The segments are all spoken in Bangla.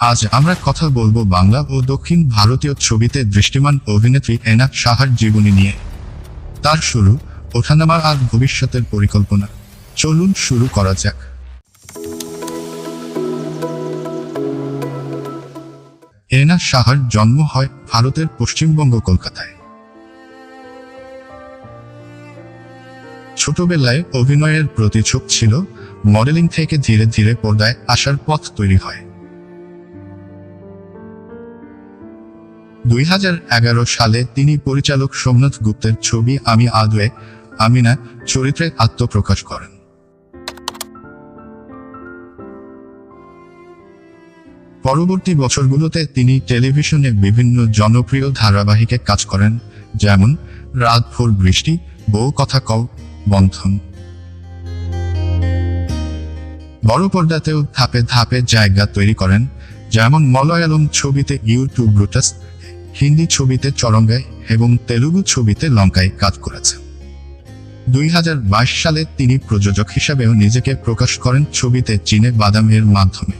আজ আমরা কথা বলব বাংলা ও দক্ষিণ ভারতীয় ছবিতে দৃষ্টিমান অভিনেত্রী এনাক সাহার জীবনী নিয়ে। তার শুরু ওঠানামা আর ভবিষ্যতের পরিকল্পনা। চলুন শুরু করা যাক। এনা সাহার জন্ম হয় ভারতের পশ্চিমবঙ্গ কলকাতায়। ছোটবেলায় অভিনয়ের প্রতি ছিল মডেলিং থেকে ধীরে ধীরে পর্দায় আসার পথ তৈরি হয়। দুই হাজার এগারো সালে তিনি পরিচালক সোমনাথ গুপ্তের ছবি আমি আদওয়ে আমিনা, চরিত্রে আত্মপ্রকাশ করেন। পরবর্তী বছরগুলোতে তিনি টেলিভিশনে বিভিন্ন জনপ্রিয় ধারাবাহিকে কাজ করেন, যেমন রাত ভোর বৃষ্টি, বউ কথা কও, বন্ধন। বড় পর্দাতেও ধাপে ধাপে জায়গা তৈরি করেন, যেমন মলয়ালম ছবিতে ইউটিউব ব্রুটাস হিন্দি ছবিতে চরঙ্গায় এবং তেলুগু ছবিতে লঙ্কায় কাজ করেছেন। দুই হাজার বাইশ সালে তিনি প্রযোজক হিসাবেও নিজেকে প্রকাশ করেন ছবিতে চীনে বাদামের মাধ্যমে।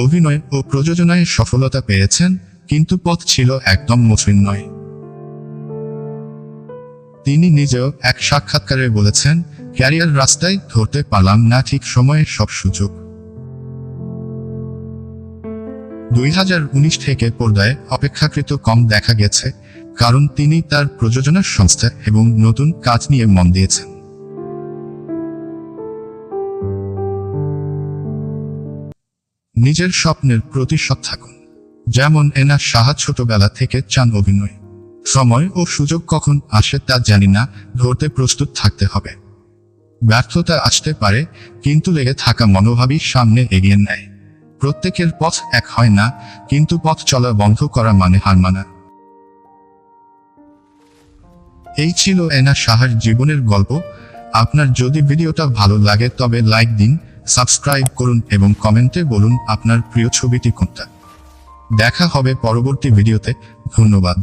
অভিনয় ও প্রযোজনায় সফলতা পেয়েছেন, কিন্তু পথ ছিল একদম মসৃণ নয়। তিনি নিজেও এক সাক্ষাৎকারে বলেছেন ক্যারিয়ার রাস্তায় ধরতে পারলাম না ঠিক সময়ে সব সুযোগ। দুই হাজার উনিশ থেকে পর্দায় অপেক্ষাকৃত কম দেখা গেছে, কারণ তিনি তার প্রযোজনার সংস্থা এবং নতুন কাজ নিয়ে মন দিয়েছেন। নিজের স্বপ্নের প্রতি সৎ থাকুন, যেমন এনা সাহা ছোটবেলা থেকে চান অভিনয়। সময় ও সুযোগ কখন আসে তা জানি না, ধরতে প্রস্তুত থাকতে হবে। ব্যর্থতা আসতে পারে, কিন্তু লেগে থাকা মনোভাবই সামনে এগিয়ে নেয়। প্রত্যেকের পথ এক হয় না, কিন্তু পথ চলা বন্ধ করা মানে হার মানা। এই ছিল এনা সাহার জীবনের গল্প। আপনার যদি ভিডিওটা ভালো লাগে, তবে লাইক দিন, সাবস্ক্রাইব করুন এবং কমেন্টে বলুন আপনার প্রিয় ছবিটি কোনটা। দেখা হবে পরবর্তী ভিডিওতে। ধন্যবাদ।